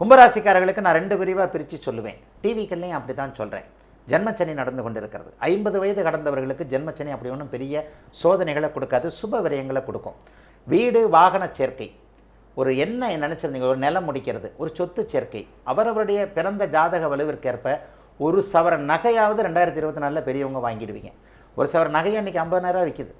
கும்பராசிக்காரர்களுக்கு நான் ரெண்டு பிரிவாக பிரித்து சொல்லுவேன். டிவிக்கள்லையும் அப்படி தான் சொல்கிறேன் ஜென்மச்சனி நடந்து கொண்டிருக்கிறது. ஐம்பது வயது கடந்தவர்களுக்கு ஜென்மச்சனி அப்படி ஒன்றும் பெரிய சோதனைகளை கொடுக்காது சுப விரயங்களை கொடுக்கும். வீடு வாகன சேர்க்கை. ஒரு என்ன நினச்சிருந்தீங்க ஒரு நிலம் முடிக்கிறது ஒரு சொத்து சேர்க்கை. அவரவருடைய பிறந்த ஜாதக வலுவிற்கேற்ப ஒரு சவர நகையாவது ரெண்டாயிரத்தி இருபத்தி நாலில் பெரியவங்க வாங்கிடுவீங்க. ஒரு சவர நகையை இன்றைக்கி ஐம்பதாயிரரூபா விற்கிது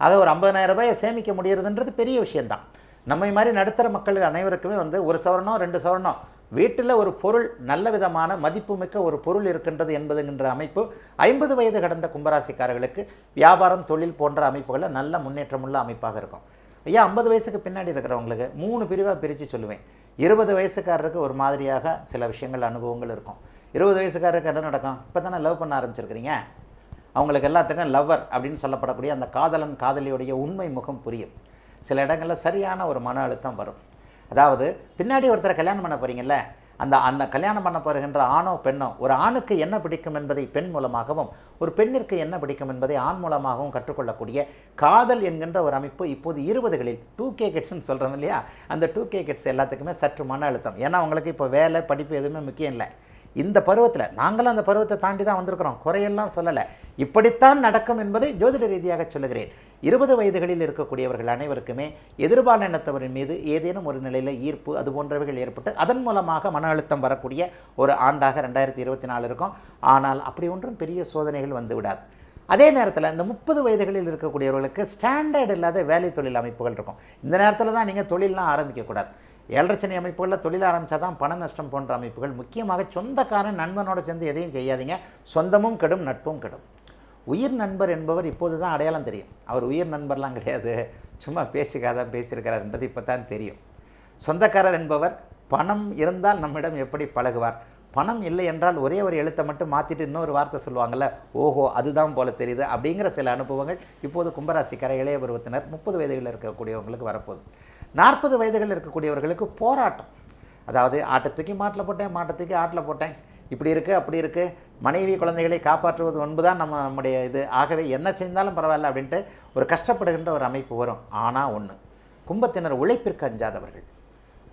அதை ஒரு ஐம்பதாயிரம் ரூபாயை சேமிக்க முடியறதுன்றது பெரிய விஷயந்தான் நம்மை மாதிரி நடுத்தர மக்கள் அனைவருக்குமே வந்து ஒரு சவரனோ ரெண்டு சவரணம். வீட்டில் ஒரு பொருள் நல்ல விதமான மதிப்புமிக்க ஒரு பொருள் இருக்கின்றது என்பதுங்கிற அமைப்பு ஐம்பது வயது கடந்த கும்பராசிக்காரர்களுக்கு வியாபாரம் தொழில் போன்ற அமைப்புகளில் நல்ல முன்னேற்றமுள்ள அமைப்பாக இருக்கும். ஐயா ஐம்பது வயசுக்கு பின்னாடி இருக்கிறவங்களுக்கு மூணு பிரிவாக பிரித்து சொல்லுவேன். இருபது வயசுக்காரருக்கு ஒரு மாதிரியாக சில விஷயங்கள் அனுபவங்கள் இருக்கும். இருபது வயசுக்காரருக்கு என்ன நடக்கும்? இப்போ தானே லவ் பண்ண ஆரம்பிச்சிருக்கிறீங்க? அவங்களுக்கு எல்லாத்துக்கும் லவ்வர் அப்படின்னு சொல்லப்படக்கூடிய அந்த காதலன் காதலியுடைய உண்மை முகம் புரியும். சில இடங்களில் சரியான ஒரு மன அழுத்தம் வரும். அதாவது பின்னாடி ஒருத்தரை கல்யாணம் பண்ண போகிறீங்கல்ல அந்த அந்த கல்யாணம் பண்ண போகின்ற ஆணோ பெண்ணோ ஒரு ஆணுக்கு என்ன பிடிக்கும் என்பதை பெண் மூலமாகவும் ஒரு பெண்ணிற்கு என்ன பிடிக்கும் என்பதை ஆண் மூலமாகவும் கற்றுக்கொள்ளக்கூடிய காதல் என்கின்ற ஒரு அமைப்பு இப்போது இருபதுகளில் டூ கே கிட்ஸ்னு சொல்கிறோம் இல்லையா? அந்த டூ கே கிட்ஸ் எல்லாத்துக்குமே சற்று மன அழுத்தம். ஏன்னா அவங்களுக்கு இப்போ வேலை படிப்பு எதுவுமே முக்கியம் இல்லை. இந்த பருவத்தில் நாங்களும் அந்த பருவத்தை தாண்டி தான் வந்திருக்கிறோம். குறையெல்லாம் சொல்லலை. இப்படித்தான் நடக்கும் என்பதை ஜோதிட ரீதியாக சொல்லுகிறேன். இருபது வயதுகளில் இருக்கக்கூடியவர்கள் அனைவருக்குமே எதிர்பாலினத்தவரின் மீது ஏதேனும் ஒரு நிலையில் ஈர்ப்பு அது போன்றவைகள் ஏற்பட்டு அதன் மூலமாக மன அழுத்தம் வரக்கூடிய ஒரு ஆண்டாக ரெண்டாயிரத்தி இருபத்தி நாலு இருக்கும். ஆனால் அப்படி ஒன்றும் பெரிய சோதனைகள் வந்து விடாது. அதே நேரத்தில் இந்த முப்பது வயதுகளில் இருக்கக்கூடியவர்களுக்கு ஸ்டாண்டர்ட் இல்லாத வேலை தொழில் அமைப்புகள் இருக்கும். இந்த நேரத்தில் தான் நீங்கள் தொழிலெலாம் ஆரம்பிக்கக்கூடாது ஏழரச்சனை அமைப்புகளில் தொழில் ஆரம்பித்தா தான் பண நஷ்டம் போன்ற அமைப்புகள். முக்கியமாக சொந்தக்காரன் நண்பனோடு சேர்ந்து எதையும் செய்யாதீங்க. சொந்தமும் கெடும் நட்பும் கெடும். உயிர் நண்பர் என்பவர் இப்போது தான் அடையாளம் தெரியும். அவர் உயிர் நண்பர்லாம் கிடையாது. சும்மா பேசிக்காத பேசியிருக்கிறார்ன்றது இப்போ தான் தெரியும். சொந்தக்காரர் என்பவர் பணம் இருந்தால் நம்மிடம் எப்படி பழகுவார்? பணம் இல்லை என்றால் ஒரே ஒரு எழுத்தை மட்டும் மாற்றிட்டு இன்னொரு வார்த்தை சொல்லுவாங்கள்ல ஓஹோ அதுதான் போல தெரியுது அப்படிங்கிற சில அனுபவங்கள் இப்போது கும்பராசிக்கார இளைய பருவத்தினர் முப்பது வயதுகளில் இருக்கக்கூடியவங்களுக்கு வரப்போகுது. நாற்பது வயதுகளில் இருக்கக்கூடியவர்களுக்கு போராட்டம். அதாவது ஆட்டத்துக்கு மாட்டில் போட்டேன் மாட்டத்துக்கு ஆட்டில் போட்டேன். இப்படி இருக்குது அப்படி இருக்குது மனைவி குழந்தைகளை காப்பாற்றுவது ஒன்பது தான் நம்ம நம்முடைய இது. ஆகவே என்ன செய்தாலும் பரவாயில்ல அப்படின்ட்டு ஒரு கஷ்டப்படுகின்ற ஒரு அமைப்பு வரும். ஆனால் ஒன்று கும்பத்தினர் உழைப்பிற்கு அஞ்சாதவர்கள்.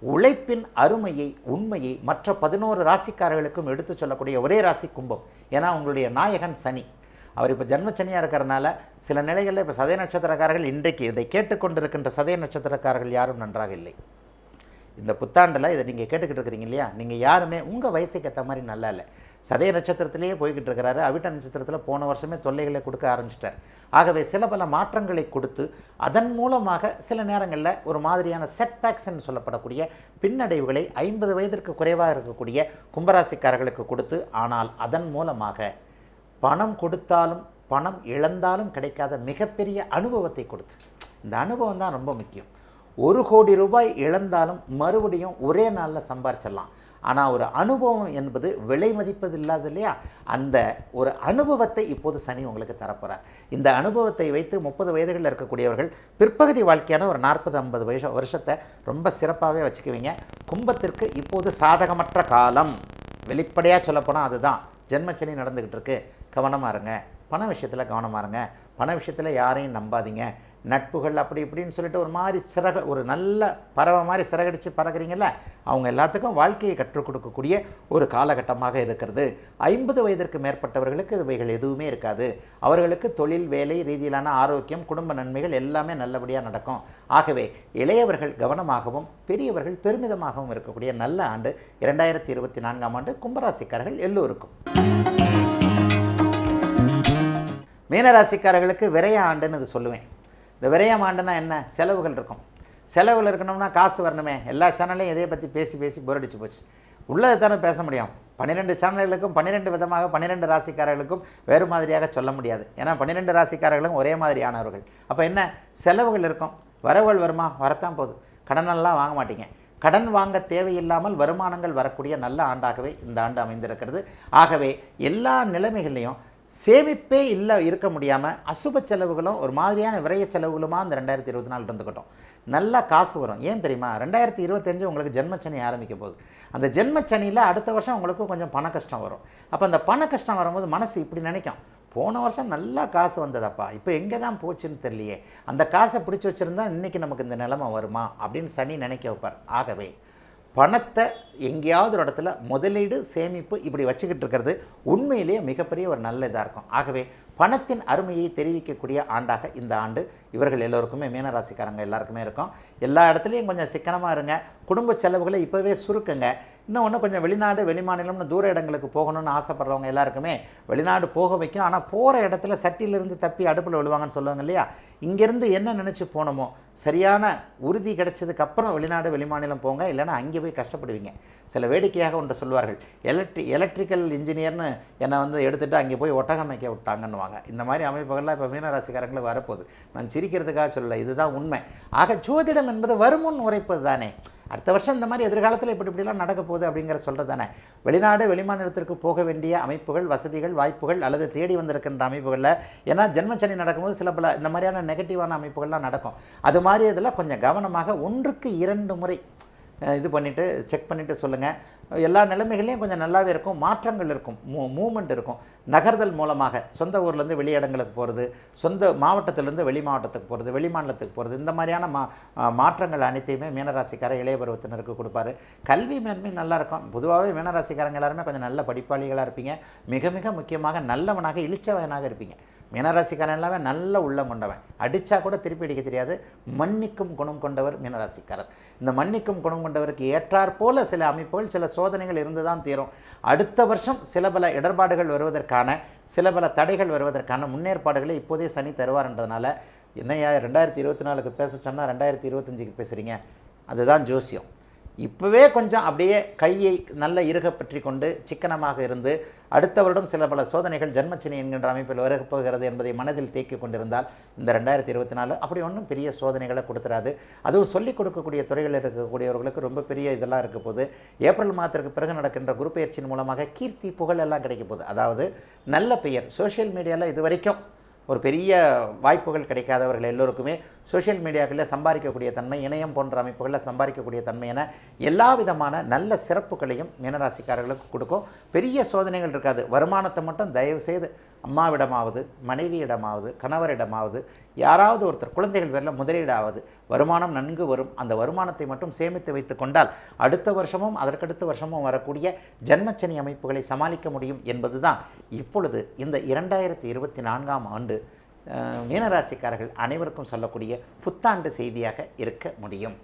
உழைப்பின் அருமையை உண்மையை மற்ற பதினோரு ராசிக்காரர்களுக்கும் எடுத்து சொல்லக்கூடிய ஒரே ராசி கும்பம். ஏன்னா உங்களுடைய நாயகன் சனி. அவர் இப்போ ஜென்மச்சனியாக இருக்கிறனால சில நிலைகளில் இப்போ சதய நட்சத்திரக்காரர்கள் இன்றைக்கு இதை கேட்டுக்கொண்டிருக்கின்ற சதய நட்சத்திரக்காரர்கள் யாரும் நன்றாக இல்லை. இந்த புத்தாண்டில் இதை நீங்கள் கேட்டுக்கிட்டு இருக்கிறீங்க இல்லையா? நீங்கள் யாருமே உங்கள் வயசுக்கு ஏற்ற மாதிரி நல்லா இல்லை. சதய நட்சத்திரத்திலேயே போய்கிட்டு இருக்கிறாரு. அவிட்ட நட்சத்திரத்தில் போன வருஷமே தொல்லைகளை கொடுக்க ஆரம்பிச்சிட்டார். ஆகவே சில பல மாற்றங்களை கொடுத்து அதன் மூலமாக சில நேரங்களில் ஒரு மாதிரியான செட்பேக்ஸ்ன்னு சொல்லப்படக்கூடிய பின்னடைவுகளை ஐம்பது வயதிற்கு குறைவாக இருக்கக்கூடிய கும்பராசிக்காரர்களுக்கு கொடுத்து ஆனால் அதன் மூலமாக பணம் கொடுத்தாலும் பணம் இழந்தாலும் கிடைக்காத மிகப்பெரிய அனுபவத்தை கொடுத்து. இந்த அனுபவம் தான் ரொம்ப முக்கியம். ஒரு கோடி ரூபாய் இழந்தாலும் மறுபடியும் ஒரே நாளில் சம்பாரிச்சிடலாம். ஆனால் ஒரு அனுபவம் என்பது விலை மதிப்பது இல்லாத இல்லையா? அந்த ஒரு அனுபவத்தை இப்போது சனி உங்களுக்கு தரப்போகிறார் இந்த அனுபவத்தை வைத்து முப்பது வயதுகளில் இருக்கக்கூடியவர்கள் பிற்பகுதி வாழ்க்கையான ஒரு நாற்பது ஐம்பது வயசு வருஷத்தை ரொம்ப சிறப்பாகவே வச்சுக்குவீங்க. கும்பத்திற்கு இப்போது சாதகமற்ற காலம். வெளிப்படையாக சொல்லப்போனால் அதுதான். ஜென்மச்சனி நடந்துக்கிட்டு இருக்கு. கவனமாக இருங்க. பண விஷயத்தில் கவனமாக இருங்க. பண விஷயத்தில் யாரையும் நம்பாதீங்க. நட்புகள் அப்படி இப்படின்னு சொல்லிட்டு ஒரு மாதிரி சிறக ஒரு நல்ல பறவை மாதிரி சிறகடித்து பறக்குறீங்கல்ல அவங்க எல்லாத்துக்கும் வாழ்க்கையை கற்றுக் கொடுக்கக்கூடிய ஒரு காலகட்டமாக இருக்கிறது. ஐம்பது வயதிற்கு மேற்பட்டவர்களுக்கு இவைகள் எதுவுமே இருக்காது. அவர்களுக்கு தொழில் வேலை ரீதியிலான ஆரோக்கியம் குடும்ப நன்மைகள் எல்லாமே நல்லபடியாக நடக்கும். ஆகவே இளையவர்கள் கவனமாகவும் பெரியவர்கள் பெருமிதமாகவும் இருக்கக்கூடிய நல்ல ஆண்டு இரண்டாயிரத்தி இருபத்தி நான்காம் ஆண்டு கும்பராசிக்காரர்கள் எல்லோருக்கும். மீனராசிக்காரர்களுக்கு விரைய ஆண்டுன்னு இது சொல்லுவேன். இந்த விரயம் ஆண்டுனா என்ன? செலவுகள் இருக்கும். செலவுகள் இருக்கணும்னா காசு வரணுமே. எல்லா சேனல்லையும் இதையை பற்றி பேசி பேசி போரடிச்சு போச்சு. உள்ளதை தானே பேச முடியும். பன்னிரெண்டு சேனல்களுக்கும் பன்னிரெண்டு விதமாக பன்னிரெண்டு ராசிக்காரர்களுக்கும் வேறு மாதிரியாக சொல்ல முடியாது. ஏன்னா பன்னிரெண்டு ராசிக்காரர்களும் ஒரே மாதிரியானவர்கள் அப்போ என்ன? செலவுகள் இருக்கும். வரவுகள் வருமா? வரத்தான் போதும் கடனெல்லாம் வாங்க மாட்டீங்க. கடன் வாங்க தேவையில்லாமல் வருமானங்கள் வரக்கூடிய நல்ல ஆண்டாகவே இந்த ஆண்டு அமைந்திருக்கிறது. ஆகவே எல்லா நிலைமைகள்லையும் சேமிப்பே இல்லை இருக்க முடியாமல் அசுப செலவுகளும் ஒரு மாதிரியான விரைய செலவுகளுமா இந்த ரெண்டாயிரத்தி இருபத்தி நாலு இருந்துக்கட்டும் நல்லா காசு வரும். ஏன் தெரியுமா? ரெண்டாயிரத்தி இருபத்தஞ்சு உங்களுக்கு ஜென்மச்சனி ஆரம்பிக்க போகுது. அந்த ஜென்மச்சனியில் அடுத்த வருஷம் உங்களுக்கு கொஞ்சம் பண கஷ்டம் வரும். அப்போ அந்த பண கஷ்டம் வரும்போது மனசு இப்படி நினைக்கும். போன வருஷம் நல்லா காசு வந்ததப்பா? இப்போ எங்கே தான் போச்சுன்னு தெரியலையே. அந்த காசை பிடிச்சி வச்சுருந்தா இன்றைக்கி நமக்கு இந்த நிலமை வருமா? அப்படின்னு சனி நினைக்க வைப்பார். ஆகவே பணத்தை எங்கேயாவது ஒரு இடத்துல முதலீடு சேமிப்பு இப்படி வச்சுக்கிட்டு இருக்கிறது உண்மையிலேயே மிகப்பெரிய ஒரு நல்ல இதாக இருக்கும். ஆகவே பணத்தின் அருமையை தெரிவிக்கக்கூடிய ஆண்டாக இந்த ஆண்டு இவர்கள் எல்லோருக்குமே மீனராசிக்காரங்க எல்லாருக்குமே இருக்கும். எல்லா இடத்துலையும் கொஞ்சம் சிக்கனமாக இருங்க. குடும்ப செலவுகளை இப்போவே சுருக்குங்க. இன்னும் ஒன்று கொஞ்சம் வெளிநாடு வெளிமாநிலம்னு தூர இடங்களுக்கு போகணும்னு ஆசைப்படுறவங்க எல்லாருக்குமே வெளிநாடு போக வைக்கும். ஆனால் போகிற இடத்துல சட்டியிலிருந்து தப்பி அடுப்பில் விழுவாங்கன்னு சொல்லுவாங்க இல்லையா? இங்கேருந்து என்ன நினச்சி போனோமோ சரியான உறுதி கிடைச்சதுக்கு அப்புறம் வெளிநாடு வெளிமாநிலம் போங்க. இல்லைன்னா அங்கே போய் கஷ்டப்படுவீங்க. சில வேடிக்கையாக ஒன்று சொல்வார்கள். எலக்ட்ரி எலக்ட்ரிக்கல் இன்ஜினியர்னு என்னை வந்து எடுத்துகிட்டு அங்கே போய் ஒட்டகம் வைக்க விட்டாங்கன்னுவாங்க. இந்த மாதிரி அமைப்புகள்லாம் இப்போ மீனராசிக்காரங்களுக்கு வரப்போகுது. நான் சிரிக்கிறதுக்காக சொல்லலை இதுதான் உண்மை. ஆக ஜோதிடம் என்பது வருமுன் உரைப்பது தானே அடுத்த வருஷம் இந்த மாதிரி எதிர்காலத்தில் இப்படி இப்படிலாம் நடக்க போகுது அப்படிங்கிற சொல்கிறது தானே வெளிநாடு வெளிமாநிலத்திற்கு போக வேண்டிய அமைப்புகள் வசதிகள் வாய்ப்புகள் அல்லது தேடி வந்திருக்கின்ற அமைப்புகளில் ஏன்னா ஜென்மச்சனி நடக்கும்போது சில பல இந்த மாதிரியான நெகட்டிவான அமைப்புகள்லாம் நடக்கும். அது மாதிரி இதில் கொஞ்சம் கவனமாக ஒன்றுக்கு இரண்டு முறை இது பண்ணிவிட்டு செக் பண்ணிவிட்டு சொல்லுங்கள் எல்லா நிலைமைகளையும் கொஞ்சம் நல்லாவே இருக்கும். மாற்றங்கள் இருக்கும். மூ மூமெண்ட் இருக்கும். நகர்தல் மூலமாக சொந்த ஊர்லேருந்து வெளியிடங்களுக்கு போகிறது சொந்த மாவட்டத்திலேருந்து வெளி மாவட்டத்துக்கு போகிறது வெளி மாநிலத்துக்கு போகிறது இந்த மாதிரியான மா மாற்றங்கள் அனைத்தையுமே மீனராசிக்கார இளைய பருவத்தினருக்கு கொடுப்பாரு. கல்வி மேன்மை நல்லாயிருக்கும் பொதுவாகவே மீனராசிக்காரங்க எல்லாருமே கொஞ்சம் நல்ல படிப்பாளிகளாக இருப்பீங்க. மிக மிக முக்கியமாக நல்லவனாக இழிச்சவனாக இருப்பீங்க. மீனராசிக்காரன் எல்லாமே நல்ல உள்ளம் கொண்டவன். அடித்தா கூட திருப்பி அடிக்க தெரியாது. மன்னிக்கும் குணம் கொண்டவர் மீனராசிக்காரர். இந்த மன்னிக்கும் குணம் கொண்டவருக்கு ஏற்றாற் போல சில அமைப்புகள் சில சோதனைகள் இருந்து தான் தீரும். அடுத்த வருஷம் சில பல இடர்பாடுகள் வருவதற்கான சில பல தடைகள் வருவதற்கான முன்னேற்பாடுகளை இப்போதே சனி தருவார்ன்றதுனால என்னையா ரெண்டாயிரத்தி இருபத்தி நாலுக்கு பேச சொன்னால் ரெண்டாயிரத்தி இருபத்தஞ்சுக்கு பேசுகிறீங்க அதுதான் ஜோசியம். இப்போவே கொஞ்சம் அப்படியே கையை நல்ல இருக பற்றி கொண்டு சிக்கனமாக இருந்து அடுத்த வருடம் சில பல சோதனைகள் ஜென்மச்சினி என்கின்ற அமைப்பில் வரப்போகிறது என்பதை மனதில் தேக்கி கொண்டிருந்தால் இந்த ரெண்டாயிரத்தி இருபத்தி நாலு அப்படி ஒன்றும் பெரிய சோதனைகளை கொடுத்துறாது. அதுவும் சொல்லிக் கொடுக்கக்கூடிய துறைகளில் இருக்கக்கூடியவர்களுக்கு ரொம்ப பெரிய இதெல்லாம் இருக்க போது ஏப்ரல் மாதத்திற்கு பிறகு நடக்கின்ற குரு பயிற்சியின் மூலமாக கீர்த்தி புகழ் எல்லாம் கிடைக்க போகுது. அதாவது நல்ல பெயர். சோஷியல் மீடியாவில் இது வரைக்கும் ஒரு பெரிய வாய்ப்புகள் கிடைக்காதவர்கள் எல்லோருக்குமே சோஷியல் மீடியாக்களில் சம்பாதிக்கக்கூடிய தன்மை இணையம் போன்ற அமைப்புகளில் சம்பாதிக்கக்கூடிய தன்மை என எல்லா விதமான நல்ல சிறப்புகளையும் மீனராசிக்காரர்களுக்கு கொடுக்கும். பெரிய சோதனைகள் இருக்காது. வருமானத்தை மட்டும் தயவுசெய்து அம்மாவிடமாவது மனைவியிடமாவது கணவரிடமாவது யாராவது ஒருத்தர் குழந்தைகள் பேரில் முதலீடாவது வருமானம் நன்கு வரும் அந்த வருமானத்தை மட்டும் சேமித்து வைத்து கொண்டால் அடுத்த வருஷமும் அதற்கடுத்த வருஷமும் வரக்கூடிய ஜன்மச்சனி அமைப்புகளை சமாளிக்க முடியும் என்பதுதான் இப்பொழுது இந்த இரண்டாயிரத்தி இருபத்தி நான்காம் ஆண்டு மீனராசிக்காரர்கள் அனைவருக்கும் சொல்லக்கூடிய புத்தாண்டு செய்தியாக இருக்க முடியும்.